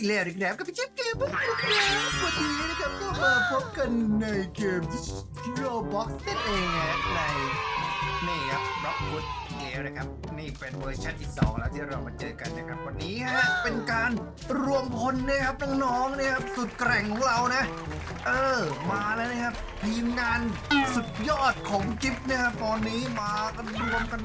อีกแล้วอีกแล้วกับพี่เชฟเกมบุ๊กนะครับวันนี้นะครับก็มาพบกันในเกมที่โรบ็อกนั่นเองนะในนี่ครับร็อกวูด เกมนะครับ นี่เป็นเวอร์ชันที่สองแล้วที่เรามาเจอกันนะครับ วันนี้ฮะเป็นการรวมพลนะครับน้องๆนะครับสุดแกร่งของเรานะ เออ มาแล้วนะครับ ทีมงานสุดยอดของกิฟต์นะครับตอนนี้มากันรวมกัน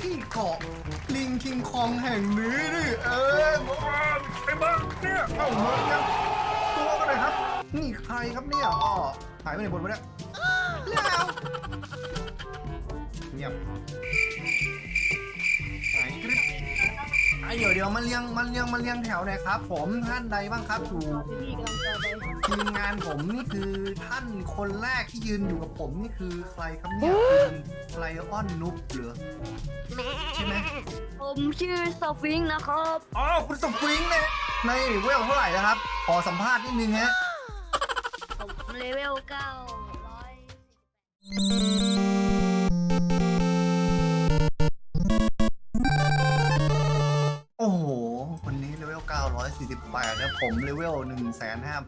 ที่เกาะลิงคิงคองแห่งนี้นี่เออมาไอ้บ้าเนี่ยเอ้ามาครับตัวกันเลยครับ นี่ใครครับเนี่ยอ๋อหายไปไหนหมดวะเนี่ยแล้วเงียบ เดี๋ยวเดี๋ยวมาเรียงมาเรียงมาเรียงแถวหน่อยครับ ผมท่านใดบ้างครับอยู่พี่กำลังเจอไปทีมงานผมนี่คือท่านคนแรกที่ยืนอยู่กับผมนี่คือใครครับเนี่ยคุณไลออนนุ๊บเหรือใช่ไหมผมชื่อสฟิงค์นะครับอ๋อคุณสปริงเนี่ยในเวลเท่าไหร่นะครับขอสัมภาษณ์นิดนึงฮะผมเลเวลเก้าร้อย 48นะผมเลเวล1,500,000นะครับ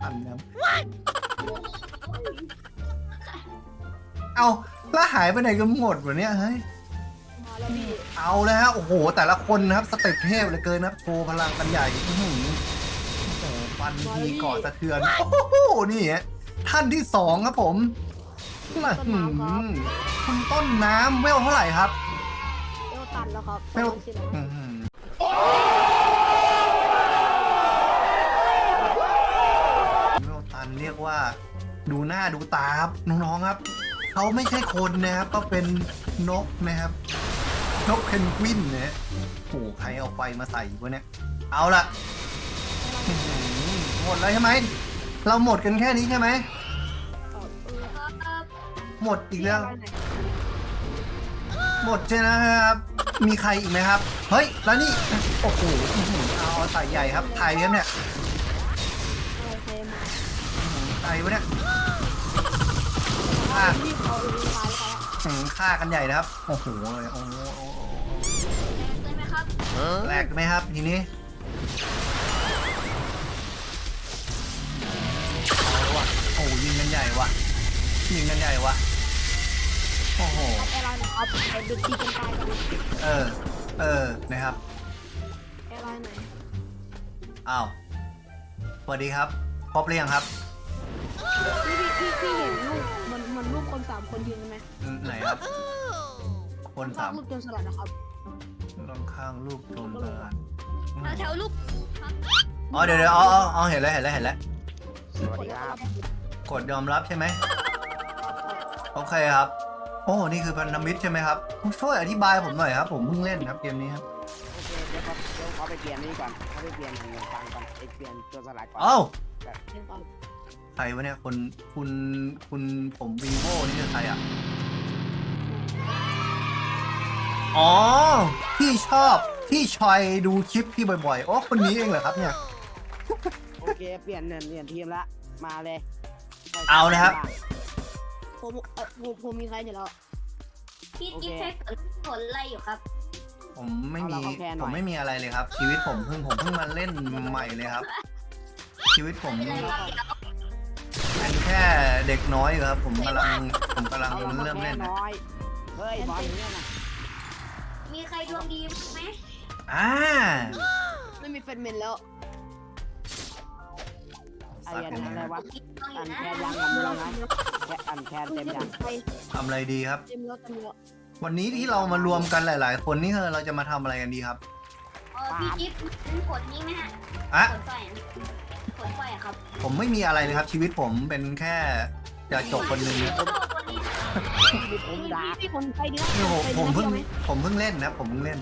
เอาแล้วหายไปไหนกันหมดวะเนี่ยเฮ้ยเอาแล้วฮะโอ้โห แต่ละคนนะครับ สเต็ปเทพเลยเกินนะครับ โชว์พลังกันใหญ่ที่หูฟันทีก่อนสะเทือน โอ้โห นี่ท่านที่สองครับผมคุณต้นน้ำเวลเท่าไหร่ครับ เอวตันแล้วครับ เรียกว่าดูหน้าดูตาครับน้องๆครับเขาไม่ใช่คนนะครับก็เป็นนกนะครับ นกเพนกวินนะฮะโอ้โหใครเอาไฟมาใส่วะเนี่ยเอาละหมดแล้วใช่ไหมเราหมดกันแค่นี้ใช่ไหมหมดอีกแล้ว หมดใช่นะครับ มีใครอีกไหมครับ เฮ้ย แล้วนี่ โอ้โหเอาใส่ใหญ่ครับไทยครับเนี่ย วะเนี่ยฆ่ารีบเอาเองมาแล้วอื้อหือฆ่ากันใหญ่นะครับ โอ้โหเลยโอ้โหโอ้โหได้ไหมครับแหลกไหมครับทีนี้เอาละว่ะโอ้โหยิงกันใหญ่ว่ะ ยิงกันใหญ่ว่ะ โอ้โห แอร์ไลน์นะครับไปดูตีกันตายกันเออ เออ นะครับ แอร์ไลน์ไหนอ้าว สวัสดีครับ พบหรือยังครับ พี่พี่พี่พี่เห็นรูปมันมันรูปคนสามคนยืนไหมไหนครับ คนสามรูปโจรสลัดนะครับลองข้างรูปโจรสลัดแถวรูปอ๋อเดี๋ยวเดี๋ยวอ๋ออ๋ออ๋อเห็นแล้วเห็นแล้วเห็นแล้วสวัสดีครับกดยอมรับใช่ไหมโอเคครับ โอ้นี่คือพันธมิตรใช่ไหมครับช่วยอธิบายผมหน่อยครับ ผมเพิ่งเล่นครับเกมนี้ครับโอเคเดี๋ยวเขาเดี๋ยวเขาไปเปลี่ยนนี่ก่อนเขาไปเปลี่ยนเงินตังค์ก่อนไปเปลี่ยนตัวสลัดก่อน เอ้าเดี๋ยวก่อน ใครวะเนี่ยคนคุณคุณผมวีโวนี่คือใครอะ อ๋อที่ชอบที่ชอยดูคลิปพี่บ่อยๆโอ้คนนี้เองเหรอครับเนี่ย โอเค เปลี่ยนเงินเปลี่ยนทีมละ มาเลยเอาเลยครับ ผมเออผมผมมีใครอยู่แล้ว พี่จิ๊บใช้ฝนฝนอะไรอยู่ครับ ผมไม่มีผมไม่มีอะไรเลยครับ ชีวิตผมเพิ่งผมเพิ่งมาเล่นใหม่เลยครับ ชีวิตผมอะไรครับเดี๋ยว เป็นแค่เด็กน้อยอยู่ครับ ผมกำลังผมกำลังเอาเริ่มเล่นนะน้อย เฮ้ยบอลเนี่ยนะมีใครดวงดีไหมอ่าไม่มีเฟนเมนแล้วไอ้สัตว์ยันกันอะไรนะวะคิดต้องออัยู่นนะแคนยังกับมึงนะแค่อันแคนเต็มยังไปทำอะไรดีครับ เต็มแล้วเต็มแล้ววันนี้ที่เรามารวมกันหลาย ๆ คนนี่คือเราจะมาทำอะไรกันดีครับเออพี่จิ๊บเป็นฝนนี้ไหมฮะอะฝนไฟอะฝน ไฟอะครับ ผมไม่มีอะไรเลยครับ ชีวิตผมเป็นแค่จะจบคนหนึ่งโอ้โหวันนี้พี่ผมด่าพี่คนไปดีนะนี่ผมไปผดีมนะเพิ่งพี่เอาไหมผมเพิ่งเล่นนะ ผมเพิ่งเล่น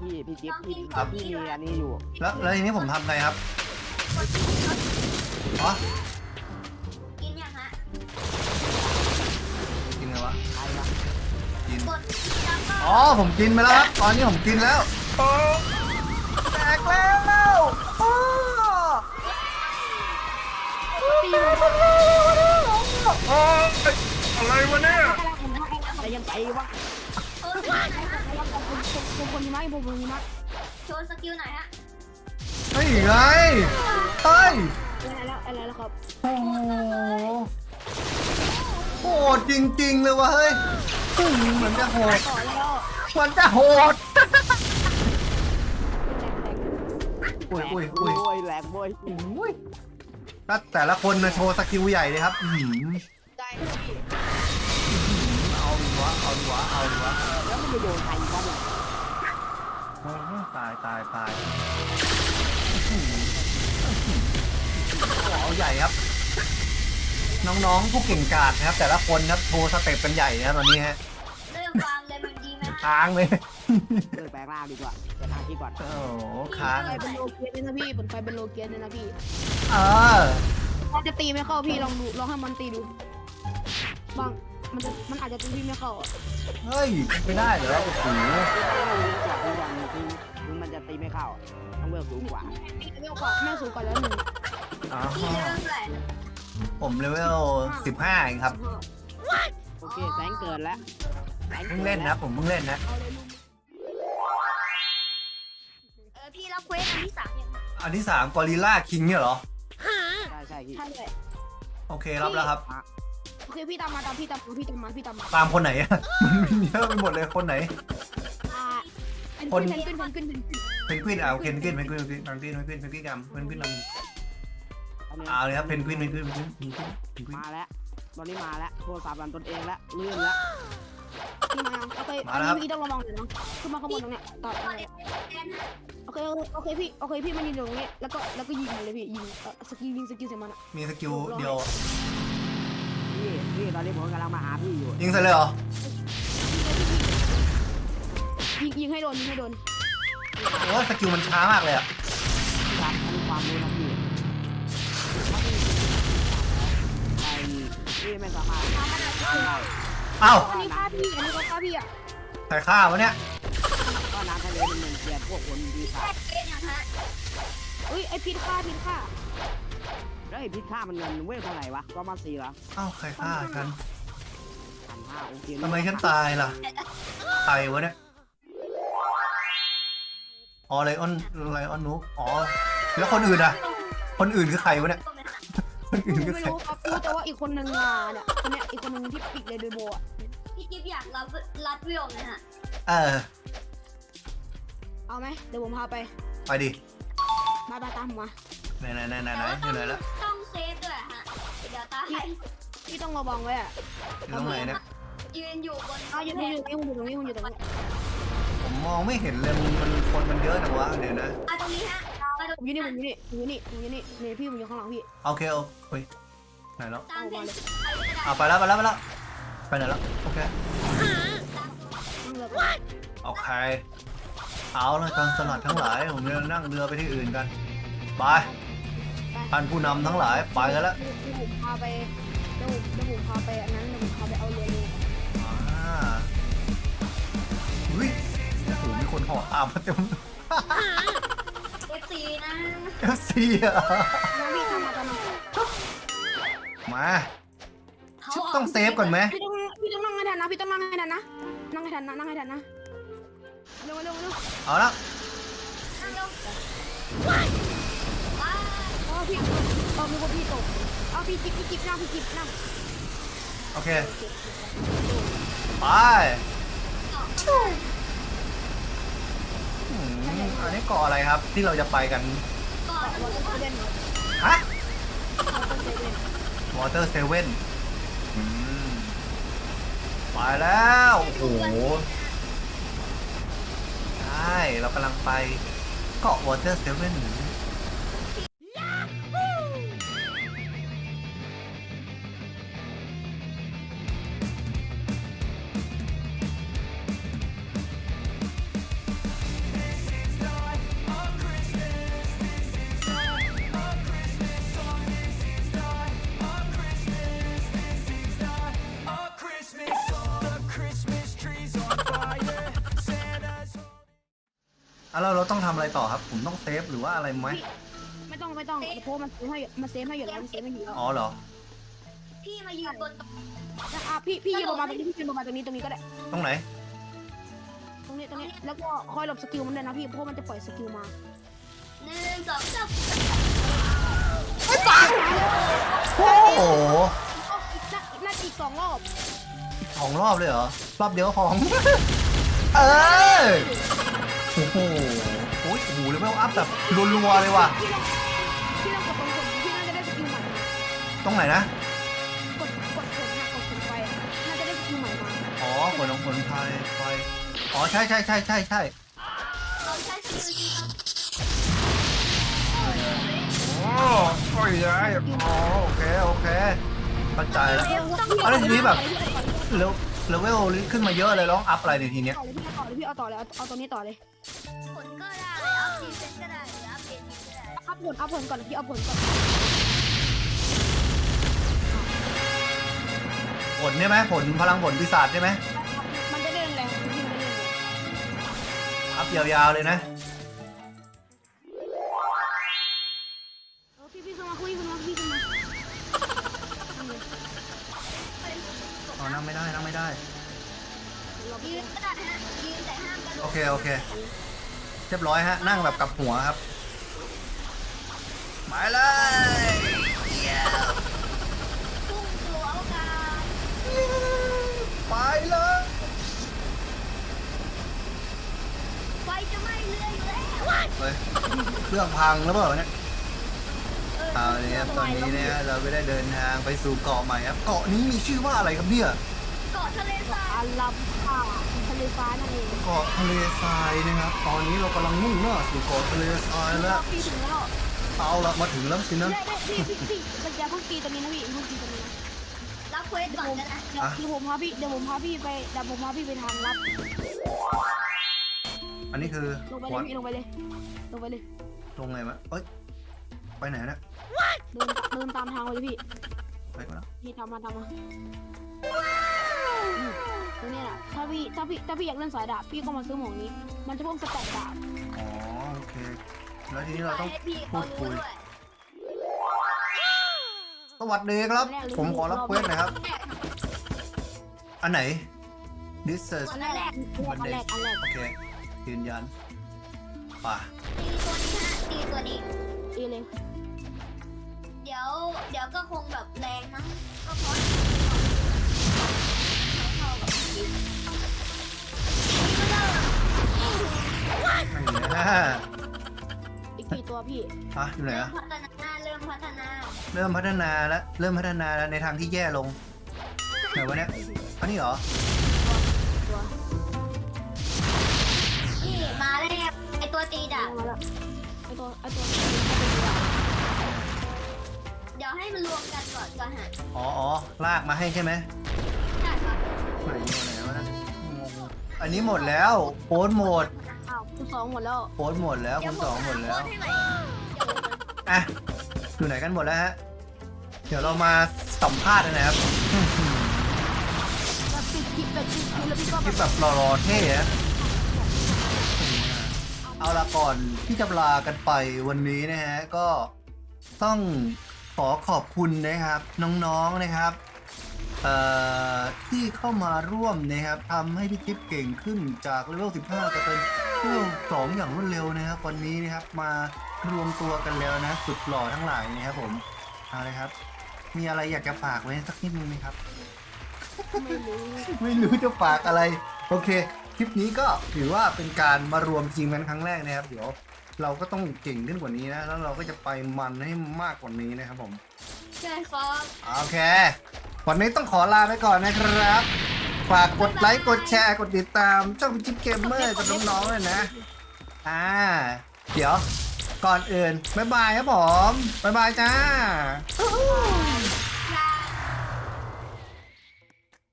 พี่พี่จิ๊บพี่ครับ พี่มีอันนี้อยู่แล้วแล้วทีนี้ผมทำไงครับคนที่กินครับอ๋อกินยังฮะกินไงวะใครวะกินกดแล้วก็อ๋อผมกินไปแล้วครับตอนนี้ผมกินแล้วโอ้แตกแล้ว โอ้ยอะไรวะเนี่ยแต่ยังไงวะโชว์สกิลหนฮะผมคนนี้ไหมผมคนนี้ไหมโชว์สกิลหนฮะนี่ไงเฮ้ยอะไรแล้วอะไรแล้วครับโอ้โหโหดจริงๆเลยวะเฮ้ยมเหมือนจะโหดต่อแล้วเหมือนจะโหดแตกอุ้ยอุ้ยอุ้ยโอ้ยแหลกโว้ยอุ้ย ถ้าแต่ละคนนะโชว์สกิลใหญ่เลยครับอื้อหือได้พี่เอาดีวะเอาดีวะเอาดีวะแล้วมันจะโดนใครวะเนี่ยโอ้โหตายตายตายเอาใหญ่ครับ น้องๆผู้เก่งกาจนะครับ แต่ละคนครับโชว์สเต็ปกันใหญ่นะครับตอนนี้ฮะเริ่มวางเลยมันดีไหมค้างเลย เลิกแปลงร่างดีกว่า เปิดทางที่ก่อนโอ้โหค้างไฟเป็นโลเกียเลยนะพี่เปิดไฟเป็นโลเกียเลยนะพี่เออมันจะตีไม่เข้าพี่ลองดูลองให้มันตีดูบางมันจะมันอาจจะตีพี่ไม่เข้าอะเฮ้ยเป็นไปได้เหรอโอ้โหอยากดูอย่างจริงคือมันจะตีไม่เข้าต้องเวิร์กสูงกว่าไม่เอากว่าแม่สูงกว่าแล้วหนึ่งอ๋อพี่เริ่มเลยผมเลเวล15เองครับโอเคแสงเกิดแล้วแสงเพิ่งกิดเล่นนะ ผมเพิ่งเล่นนะ เอาเลยลูก อันที่สามกอริลล่าคิงเนี่ยเหรอ ใช่ใช่พี่ใช่เลยโอเครับแล้วครับ โอเคพี่ตามมาตามพี่ตามมาพี่ตามมาพี่ตามมาตามคนไหนอะ มันมีเยอะไปหมดเลยคนไหน อ่าอันคนขึ้นขึ้นขึ้นขึ้นขึ้นเพนกวินอะเพนกวินเพนกวินเพนกวินเพนกวินเพนกวินเพนกวินกำเพนกวินลำเอาเลยครับเพนกวินเพนกวินเพนกวินเพนกวินเพนกวินมาแล้วตอนนี้มาแล้วโทรศัพท์รันตนเองแล้วเลื่อนแล้ว พี่มาโอเคมาอันแล้วครับนี้พี่ต้องระวังหน่อยนะขึ้นมาข้างบนตรงเนี้ยต่อก็ต่อเด็กแอนฮะโอเคโอเคพี่โอเคพี่มันยืนอยู่ตรงนี้แล้วก็แล้วก็ยิงมันเลยพี่ยิงเอ่อสกิลยิงสกิลใส่มันอะมีสกิลเดียวพี่พี่ตอนนี้ผมกำลังมาหาพี่อยู่ยิงใส่เลยเหรอยิงยิงให้โดนยิงให้โดนโอ้สกิลมันช้ามากเลยอะพี่ครับมีความรู้นะพี่ไอ้พี่ไม่สามารถทำได้ เอ้าอันนี้ฆ่าพี่อันนี้ก็ฆ่าพี่อะใครฆ่าวะเนี่ย ก็น้ำทะเลมันเหมือนเกลียดพวกคนดีค่ะแค่เควสยังฮะเอ้ยไอพิษฆ่าพิษฆ่าแล้วไอ้พิษฆ่ามันเงินเว้ยเท่าไหร่วะก็มาสี่เหรอเอ้าใครฆ่าฉันพันห้าโอเคทำไมฉันตายล่ะใครวะเนี่ยอ๋อไลออนไลออนนุ๊กอ๋อแล้วคนอื่นอะคนอื่นคือใครวะเนี่ยก็ ไม่ฮะคนอื่นคือไม่ใครรู้ครับรู้แต่ว่าอีกคนนึงอะเนี่ยคนเนี้ยอีกคนนึงที่ปิดเลยโดยโบอะพี่จิ๊บอยากรับรัดวิวนะฮะเออ เอาไหมเดี๋ยวผมพาไปไปดิ มาตาตามผมมาไหนไหนไหนไหนไหนแต่อยู่ไหนว่าละต้องเซฟด้วยฮะเดี๋ยวตายพี่ต้องระวังไว้อะอยู่ตรงไหนเนี่ยยืนอยู่บนอ้าวอยู่อยู่อยู่ตรงนี้คุณอยู่ตรงนี้คุณอยู่ตรงนี้ผมมองไม่เห็นเลยมันมันคนมันเยอะจังวะเดี๋ยวนะ อะตรงนี้ฮะไปตรง ผมอยู่นี่ผมอยู่นี่ผมอยู่นี่ผมอยู่นี่นี่พี่ผมอยู่ข้างหลังพี่โอเคโอเฮ้ยไหนแล้วตามเพนอะไปแล้วไปแล้วไปแล้วไปไหนแล้วโอเคโอเคเอาละการสลัดทั้งหลายผมจะนั่งเรือไปที่อื่นกันไปท่านผู้นำทั้งหลายไปกันแล้วเดี๋ยวผมพาไปเดี๋ยวผมเดี๋ยวผมพาไปอันนั้นเดี๋ยวผมพาไปเอาเรือเลยอ่าเฮ้ยโอ้โหมีคนห่อตามมาเต็ม ซีนะเอฟซีอะน้องพี่ทำมาตอนนั้นมาต้องเซฟก่อนไหมพี่ต้องพี่ต้องนั่งให้ทันนะพี่ต้องนั่งให้ทันนะนั่งให้ทันนะนั่งให้ทันนะเร็วเร็วเร็วเอาละนั่งลงว้ายอ๋อพี่เออมีคนพี่ตกเอาพี่จิบพี่จิบนั่งพี่จิบนั่งโอเคไปอืม อันนี้เกาะอะไรครับ ที่เราจะไปกันก่อนวอเตอร์เซเว่นฮะวอเตอร์เซเว่นวอเตอร์เซเว่นไปแล้ว โอ้โห ใช่ เรากำลังไปเกาะวอเตอร์เซเว่นอ่ แล้วเราต้องทำอะไรต่อครับ ผมต้องเซฟหรือว่าอะไรไหมไม่ต้องไม่ต้องเพราะมันเซฟให้มันเซฟให้อยู่แล้วมันเซฟให้อยู่แล้วอ๋อเหรอพี่มายืนบนอะพี่พี่ยืนลงมาตรงนี้พี่ยืนลงมาตรงนี้ตรงนี้ก็ได้ ตรงไหนตรงนี้ตรงนี้แล้วก็คอยหลบสกิลมันด้วยนะพี่เพราะมันจะปล่อยสกิลมาหนึ่งสองสามโอ้โหน่าน่าจะอีกสองรอบสองรอบเลยเหรอรอบเดียวของ เออ โอ้โหโอ้ยโอ้โหเลเวลอัพแบบรัวๆเลยว่ะพี่ลองพี่ลองกดตรงผลพี่น่าจะได้สกิลใหม่ตรงไหนนะ กดกดผลนะกดผลไปอะน่าจะได้สกิลใหม่มาอ๋อผลของผลไทยไฟอ๋อใช่ใช่ใช่ใช่ใช่เราใช้สกิลที่ครับโอ้โอ้ยยายอ๋อโอเคโอเคเข้าใจแล้ว เอาแล้วทีนี้แบบ แล้ว เลเวลขึ้นมาเยอะเลยร้องอัพอะไรในทีเนี้ย ต่อเลยพี่เอาต่อเลยพี่เอาต่อเลยเอาเอาตัวนี้ต่อเลยผลก็ได้อัพดีเซนก็ได้หรืออัพเดทก็ได้อัพผลอัพผลก่อนพี่เอาผลก่อนผลใช่ไหมผลพลังผลปีศาจใช่ไหมมันจะได้แรงพี่มันจะได้แรงอัพยาวๆเลยนะ เเคโอเคเรียบร้อยฮะนั่งแบบกลับหัวครับหมายเลยเยี่ยมพุ่งสู่อวกาศไปเลยไฟจะไหม้เรืออยู่แล้วเฮ้ยเครื่องพังแล้วเปล่าเนี่ยเอาเนี่ยครับตอนนี้เนี่ยเราก็ได้เดินทางไปสู่เกาะใหม่ครับเกาะนี้มีชื่อว่าอะไรครับเนี่ยเกาะทะเลทรายอาลัมค่ะทะเลฟ้านั่นเองเกาะทะเลทรายนะครับ ตอนนี้เรากำลังมุ่งหน้าสู่เกาะทะเลทรายแล้วพี่ถึงแล้วเอาละมาถึงแล้วสินะได้ได้พี่พี่พี่มันจะเพิ่งตีตัวนี้นะพี่เพิ่งตีตัวนี้นะรับเควสก่อนก็ได้เดี๋ยวเดี๋ยวผมพาพี่เดี๋ยวผมพาพี่ไปเดี๋ยวผมพาพี่ไปทางลับอันนี้คือลงไปเลวัยดพี่ลงไปเลยลงไปเลยลงไงวะเอ้ยไปไหนนะเดินเดินตามทางไปเลยพี่ไปก่อนนะพี่ทำมาทำมาาพี่ถ้าพี่ถ้าพี่อยากเล่นสายดาบพี่ก็มาซื้อหมวกนี้ มันจะเพิ่มสแตทดาบอ๋อโอเค แล้วทีนี้เราต้องให้พี่พูเขาดคุรู้ยด้วยสวัสดีครับ ผมขอรับเควสหน่อยครับ อันไหน this is อันแรกอันแรกอันแรกโอเคยืนยันป่ะตีตัวนี้ฮะตีตัวนี้เอเลยเดี๋ยวเดี๋ยวก็คงแบบแรงมั้งก็เพราะ ฮะอยู่ไหนเริ่อะมพัฒนาเริ่มพัฒนาเริ่มพัฒนาแล้วเริ่มพัฒนาแล้วในทางที่แย่ลงไหนวะเนี่ยอันนี้เหรอตัวนี่มาแล้วไอตัวตีดาบมาแล้วไอตัวไอตัวเดี๋ยวให้มันรวมกันก่อนก่อนฮะอ๋ออ๋อลากมาให้ใช่ไหมใช่ครับไหนอยู่ไหนวะนะงงอันนี้หมดแล้วโพสต์หมดอ้าวคุณสองหมดแล้วโพสต์หมดแล้วเดี๋คุยวณผสองมหมหาดโค้แล้วดให้ใหม่ อะอยู่ไหนกันหมดแล้วฮะ เดี๋ยวเรามาสัมภาษณ์กันนะครับคลิปปิดคลิปแล้วพี่ก็คลิปแบบรอๆเท่อะเอาละก่อนที่จะลากันไปวันนี้นะฮะ ก็ต้องขอขอบคุณนะครับ น้องๆนะครับที่เข้ามาร่วมนะครับทำให้พี่จิ๊บเก่งขึ้นจากเลเวล 15 จะเป็น เลเวล2อย่างรวดเร็วนะครับ วันนี้นะครับมารวมตัวกันแล้วนะสุดหล่อทั้งหลายนะครับผมเอาเลยครับ มีอะไรอยากจะฝากไว้สักนิดนึงไหมครับ ไม่รู้ไม่รู้จะฝากอะไร โอเค คลิปนี้ก็ถือว่าเป็นการมารวมทีมกันครั้งแรกนะครับ เดี๋ยวเราก็ต้องเก่งขึ้นกว่านี้นะ แล้วเราก็จะไปมันให้มากกว่านี้นะครับผม ใช่ครับ โอเค วันนี้ต้องขอลาไปก่อนนะครับ ฝากกดไลค์กดแชร์กดติดตามช่องพิจิตเกมเมอร์กับน้องๆเลยนะ อ่า เดี๋ยวก่อนอื่นบ๊ายบายครับผมบ๊ายบายจ้า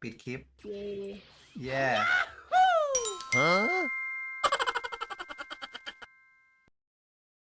ปิดคลิป เย่แย่ Huh?